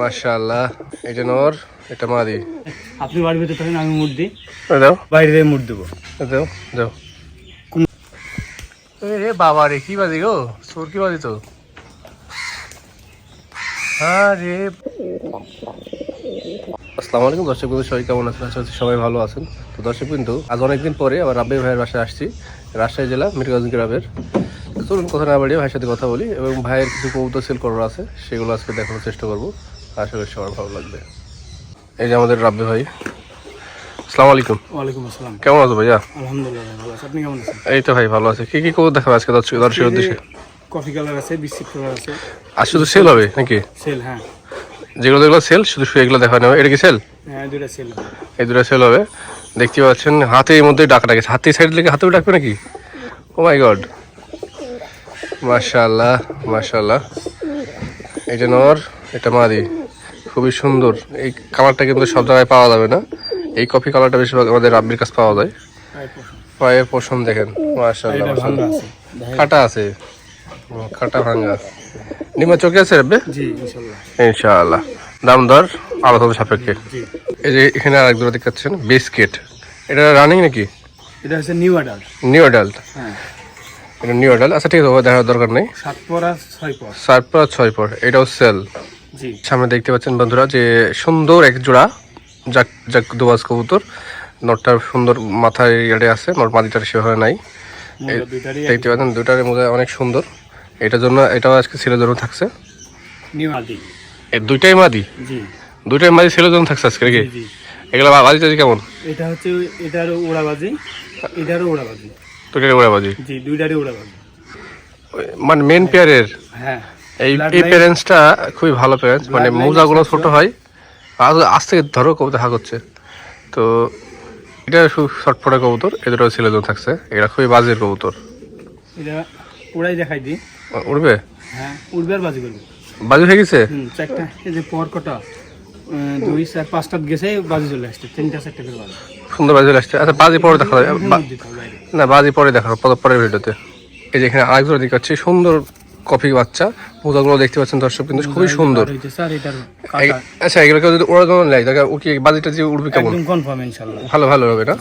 মাশাআল্লাহ। এটা নর এটা মাদি। আপনি বাড়ির ভিতরে থাকেন আমি মুড দিই। দাও। বাইরে থেকে মুড দেবো। দাও দাও। রে বাবা রে কি বাজি গো? চোর কি বাজি তো? আরে আসসালামু আলাইকুম দর্শক বন্ধু সবাই কেমন আছেন? আশা করছি সবাই ভালো আছেন। তো দর্শক বিন্দু আজ অনেকদিন পরে আবার রাব্বি ভাইয়ের বাসায় আসছি রাজশাহী জেলা মিরগঞ্জ গ্রামের চলুন কথা না বাড়িয়ে ভাইয়ের সাথে কথা বলি এবং ভাইয়ের কিছু কবুতর সেল করার আছে সেগুলো আজকে দেখানোর চেষ্টা করব। আশা করি সবার ভালো লাগবে। এই যে আমাদের রাব্বি ভাই। আসসালামু আলাইকুম। ওয়ালাইকুম আসসালাম। কেমন আছো ভাইয়া? আলহামদুলিল্লাহ ভালো আছে। আপনি কেমন আছেন? এই তো ভাই ভালো আছে। কি কি কবুতর দেখাবে আজকে দর্শক দর্শক উদ্দেশ্যে? কফি কালার আছে বিস্কিট কালার আছে। আর শুধু সেল হবে নাকি? সেল হ্যাঁ। যেগুলো যেগুলো সেল শুধু শুধু এগুলো দেখানো হবে এটা কি সেল হ্যাঁ সেল এই দুটো সেল হবে। দেখতে পাচ্ছেন হাতে এর মধ্যে ডাকা ডাকে হাতে সাইড লেগে হাতেও ডাকবে নাকি? ও মাই গড মাশাআল্লাহ মাশাআল্লাহ। এটা নর এটা মাদি। খুবই সুন্দর। এই কালারটা কিন্তু সব জায়গায় পাওয়া যাবে না। এই কফি কালারটা বেশিরভাগ আমাদের রাব্বির কাছে পাওয়া যায়। পায়ের পোষণ দেখেন মাশাআল্লাহ ভাঙা। কাটা আছে। কাটা ভাঙ্গা নিমা চোখে আছে রাব্বে? জি ইনশাল্লাহ ইনশাআল্লাহ। দাম দর আলোচনা সাপেক্ষে। এই যে এখানে আরেক জোড়া দেখাচ্ছেন বিস্কিট। এটা রানিং নাকি? এটা হচ্ছে নিউ অর্ডার নিউ অ্যাডাল্ট। হ্যাঁ। এটা নিউ অ্যাডাল্ট। আচ্ছা ঠিক আছে দেখার দরকার নেই। সাত পর আর ছয় পর চার পর ছয় পর এটাও সেল। সামনে দেখতে পাচ্ছেন বন্ধুরা যে সুন্দর এক জোড়া যাক যাক দুবাজ কবুতর। নটটার সুন্দর মাথায় ইয়ারে আছে নট মাদিটার সেভাবে নাই। দেখতে পাচ্ছেন দুটার মধ্যে অনেক সুন্দর। এটার জন্য এটাও আজকে ছেলের জন্য থাকছে। দুইটাই মাদি? জি। দুইটাই মাদি ছেলের জন্য থাকছে আজকে জি এগুলো বাজি টাজি কেমন? এটা হচ্ছে এটারও ওড়াবাজি এটারও ওড়াবাজি জি দুইটারই ওড়াবাজি মানে মেন পেয়ারের হ্যাঁ। এই এই প্যারেন্টসটা খুবই ভালো প্যারেন্টস মানে মোজাগুলো ছোট হয় আজ আজ থেকে ধরো কবুতর হাক হচ্ছে। তো এটা খুব শর্টফটা কবুতর এ দুটো ছেলে জন থাকছে এটা খুবই বাজের কবুতর। এটা ওড়াই দেখাই দিই। উড়বে? হ্যাঁ উড়বে আর বাজি করবে। বাজি হয়ে গেছে? চারটা এই যে পর কটা দুই চার পাঁচটা গেছে বাজি চলে আসছে তিনটা চারটা করে বাজি। সুন্দর বাজি চলে আসছে। আচ্ছা বাজি পরে দেখা যাবে। না বাজি পরে দেখা পরে- পরের ভিডিওতে। এই যে এখানে আরেকজন দেখাচ্ছি সুন্দর কফি বাচ্চা। মোজাগুলো দেখতে পাচ্ছেন দর্শক কিন্তু খুবই সুন্দর। আচ্ছা এগুলোকে যদি ওরা যখন নেয় তাহলে ও কি বাজিটা যে উড়বে কেমন? কনফার্ম ইনশাআল্লাহ। ভালো ভালো হবে না?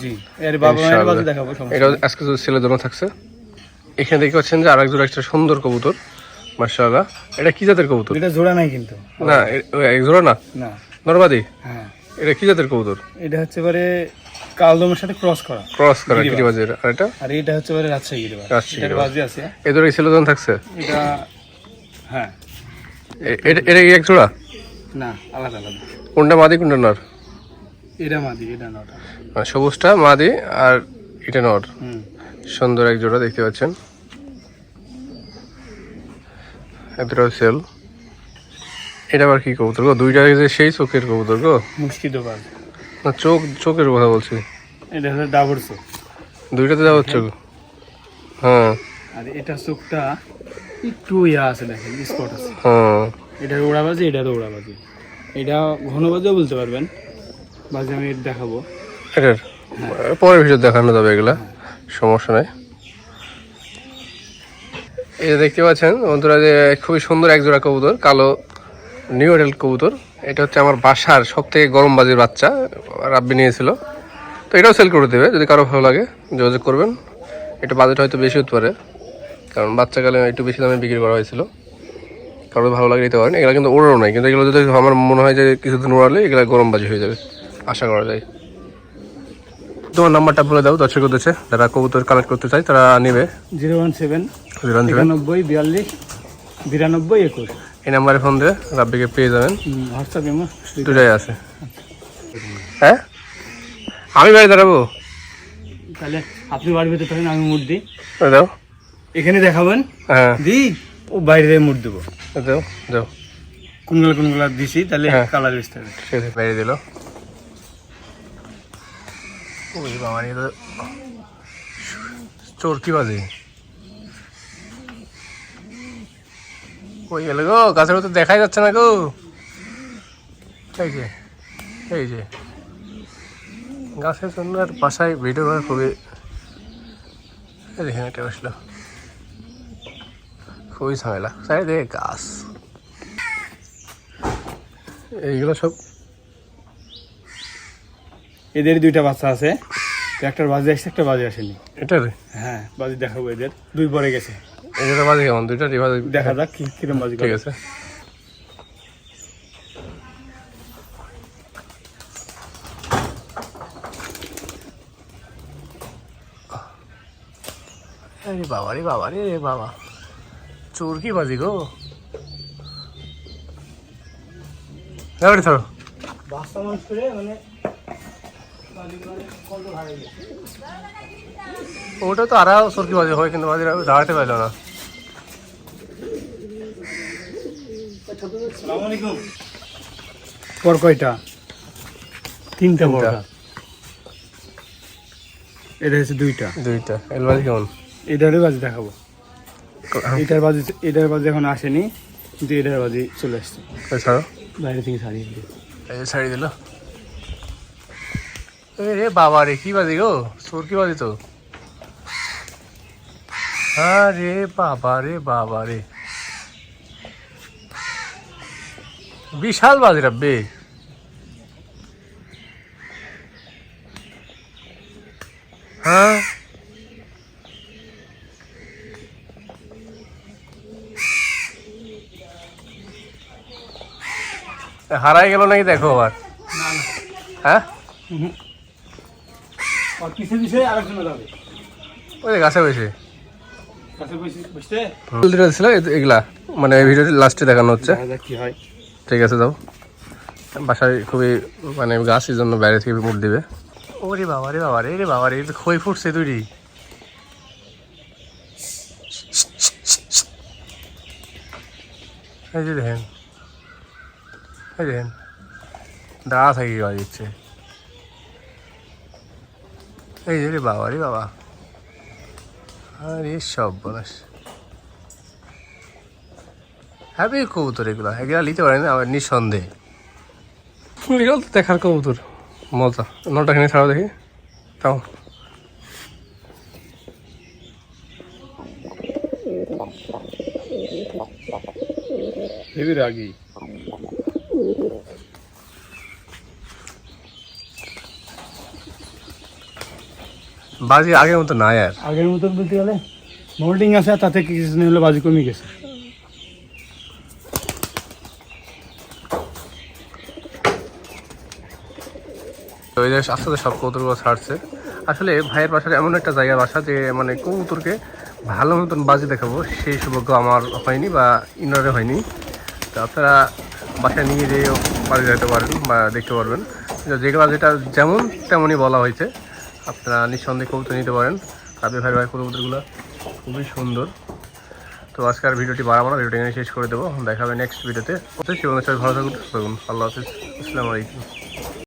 এর বাবা মায়ের বাজি দেখাবো এটা আজকে যদি ছেলের জন্য থাকছে। এখানে দেখতে পাচ্ছেন যে আরেক জোড়া একটা সুন্দর কবুতর। মার্শাল্লাহ এটা কি জাতের কবুতর? এটা জোড়া নাই কিন্তু। না এক জোড়া না? না। নরমাদি হ্যাঁ। এটা কি জাতের কবুতর? এটা হচ্ছে এবারে কালদমের সাথে ক্রস করা। ক্রস করা আর এটা? আর এটা হচ্ছে রাজশাহী গিরিবাজ। এটার বাজি আছে। এ জোড়া থাকছে? এটা হ্যাঁ। এটা- এটা এক জোড়া? না আলাদা আলাদা। কোনটা মাদি কোনটা নর? এটা মাদি এটা মানে সবুজটা মাদি আর এটা নর। হুম। সুন্দর এক জোড়া দেখতে পাচ্ছেন। সেল এটা আবার কি কবুতর গো? দুইটা সেই চোখের কবুতর গো? মুশকিদ বাজ না চোখ চোখের কথা বলছি। এটা হচ্ছে ডাবর চোখ। দুইটাতে যাওয়া হচ্ছে গো। হ্যাঁ। আর এটা চোখটা একটু ইয়া আছে দেখেন স্পট আছে। হ্যাঁ। এটার ওড়াবাজি এটারও ওড়াবাজি এটা ঘন বাজিও বলতে পারবেন বাজি আমি দেখাবো। এটার পরের ভিডিও দেখানো যাবে এগুলা সমস্যা নাই। এই দেখতে পাচ্ছেন বন্ধুরা যে খুবই সুন্দর এক জোড়া কবুতর কালো নিউ এডেল কবুতর এটা হচ্ছে আমার বাসার সব থেকে গরম বাজির বাচ্চা রাব্বি নিয়েছিল। তো এটাও সেল করে দেবে যদি কারও ভালো লাগে যোগাযোগ করবেন। এটা বাজেট হয়তো বেশি হতে পারে কারণ বাচ্চাকালে একটু বেশি দামে বিক্রি করা হয়েছিল। কারও ভালো লাগে নিতে পারেন এগুলো কিন্তু ওড়ানো নাই কিন্তু এগুলো যদি আমার মনে হয় যে কিছুদিন ওড়ালে এগুলো গরম বাজি হয়ে যাবে আশা করা যায়। তোমার নাম্বারটা বলে দাও দর্শক উদ্দেশ্যে যারা কবুতর কালেক্ট করতে চায় তারা নেবে। জিরো ওয়ান সেভেন জিরো একানব্বই বিয়াল্লিশ বিরানব্বই একুশ। এই নাম্বারে ফোন দিয়ে রাব্বিকে পেয়ে যাবেন। দুটাই আছে। হ্যাঁ? আমি বাড়ি দাঁড়াবো? তাহলে আপনি বাড়ির ভিতরে থাকেন আমি মুড দিই। দাও। এখানে দেখাবেন? হ্যাঁ। দি ও বাইরে থেকে মুড দেবো। ওই দাও দাও। কোনগুলো কোনগুলো দিছি তাহলে হ্যাঁ। কালার ঠিক বাইরে দিল। ওই বাবা চোর কি বাজে। কই গেল গো? গাছের মতো দেখাই যাচ্ছে না গো। এই যে এই যে। গাছের জন্য আর বাসায় ভিডিও করা খুবই দেখেন এটা বসল। খুবই ঝামেলা। চারিদিকে গাছ। এইগুলো সব এদের দুইটা বাচ্চা আছে। তো একটার বাজে আসছে একটা বাজে আসেনি। এটা হ্যাঁ বাজি দেখাবো এদের। দুই পরে গেছে। এটা বাজে কেমন দুইটা দেখা যাক কি কিরম বাজি ঠিক আছে। আরে বাবা রে বাবা রে বাবা। চোর কি বাজি গো? এবারে ধরো বাচ্চা মানুষ করে মানে ওটা তো আরও সরকি বাজি হয় কিন্তু বাজি দাঁড়াতে পারল না। পর কয়টা? তিনটা বড় তিনটা। এটা হচ্ছে দুইটা। দুইটা। এল বাজি কেমন? এটারও বাজি দেখাবো। এটার বাজি এটার বাজি এখন আসেনি কিন্তু এটার বাজি চলে আসছে। ছাড়ো। বাইরে থেকে ছাড়িয়ে দিই এই যে ছাড়ি দিল। এ রে বাবা রে কি বাজি গো? চোর কি বাজি তো? আরে বাবা রে বাবা রে। বিশাল বাজি রাব্বে হ্যাঁ? হারাই গেল নাকি দেখো আবার? না না। হ্যাঁ? ওই গাছে বসে। এগুলা। মানে ভিডিওতে লাস্টে দেখানো হচ্ছে। দেখা কি হয়। ঠিক আছে, যাও। বাসায় খুবই মানে গাছের জন্য বাইরে থেকে মুখ দিবে। ওরে বাবা, রে বাবা, রে রে বাবা, রে খই ফুটছে তুই এই যে দেখেন, এই দেখেন, দাঁড়া থাকি গাছ দিচ্ছে এই যে রে বাবা রে বাবা। আরে সব বলাস হ্যাপি কবুতর এগুলো। এগুলো নিতে পারেন আমার নিঃসন্দেহে। এগুলো তো দেখার কবুতর। মজা। নটা খানি ছাড়া দেখি। তাও। হেবি রাগি। বাজি আগের মতো নাই আর। আগের মতন বলতে গেলে মোল্ডিং আছে আর তাতে কিছু হলো বাজি কমে গেছে। এই যে আস্তে সব কবুতরগুলো ছাড়ছে। আসলে ভাইয়ের বাসার এমন একটা জায়গা বাসা যে মানে কৌতুরকে ভালো মতন বাজি দেখাবো। সেই সৌভাগ্য আমার হয়নি বা ইনারে হয়নি। তো আপনারা বাসায় নিয়ে যেয়ে বাজি যেতে পারেন বা দেখতে পারবেন। যেগুলো যেটা যেমন তেমনই বলা হয়েছে, আপনারা নিঃসন্দেহে কবুতর নিতে পারেন। কাদের ভাই ভাই কবুতরগুলো খুবই সুন্দর। তো আজকের ভিডিওটি বাড়াবো না, ভিডিওটি এখানে শেষ করে দেবো। দেখা হবে নেক্সট ভিডিওতে অনুসারে ভালো থাকুন। আল্লাহ হাফিজ। আসসালামু আলাইকুম।